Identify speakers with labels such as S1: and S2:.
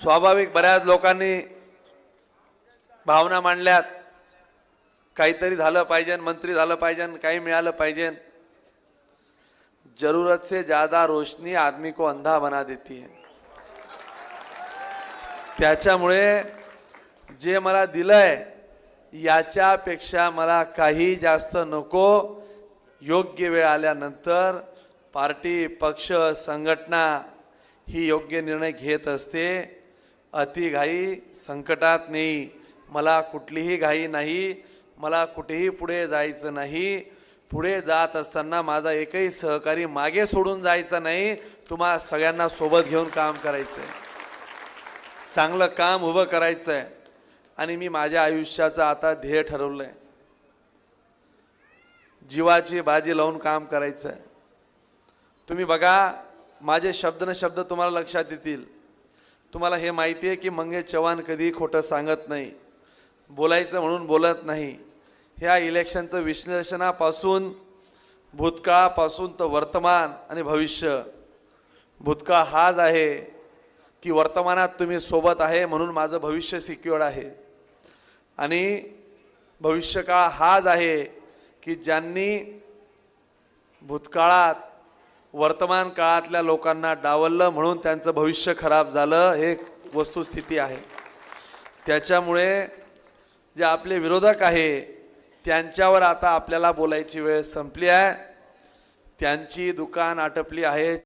S1: स्वाभाविक बऱ्याच लोकांनी भावना मांडल्यात. काहीतरी झालं पाहिजे मंत्री झालं पाहिजे काही मिळालं पाहिजे. जरूरत से ज्यादा रोशनी आदमी को अंधा बना देती है. त्याच्यामुळे जे मला दिलंय याच्यापेक्षा मला काही जास्त नको. योग्य वेळ आल्यानंतर पार्टी पक्ष संघटना ही योग्य निर्णय घेत असते. अतिघाई संकटात नाही मला कुठलीही घाई नाही मला कुठेही पुढे जायचं नाही. पुढे जात असताना माझा एकही सहकारी मागे सोडून जायचा नाही. तुम्हा सगळ्यांना सोबत घेऊन काम करायचं आहे चांगलं काम उभं करायचं आहे आणि मी माझ्या आयुष्याचं आता ध्येय ठरवलं आहे जीवाची बाजी लावून काम करायचं आहे तुम्ही बघा माझे शब्द न शब्द तुम्हाला लक्षात येतील. तुम्हाला हे माहिती आहे की मंगेश चव्हाण कधीही खोटं सांगत नाही बोलायचं म्हणून बोलत नाही. ह्या इलेक्शनचं विश्लेषणापासून भूतकाळापासून तर वर्तमान आणि भविष्य. भूतकाळ हाच आहे की वर्तमानात तुम्ही सोबत आहे म्हणून माझं भविष्य सिक्युअर्ड आहे. आणि भविष्यकाळ हाच आहे की ज्यांनी भूतकाळात वर्तमान काळातल्या लोकांना डावललं म्हणून त्यांचं भविष्य खराब झालं हे वस्तुस्थिती आहे. त्याच्यामुळे जे आपले विरोधक आहे त्यांच्यावर आता आपल्याला बोलायची वेळ संपली आहे. त्यांची दुकान आटपली आहे.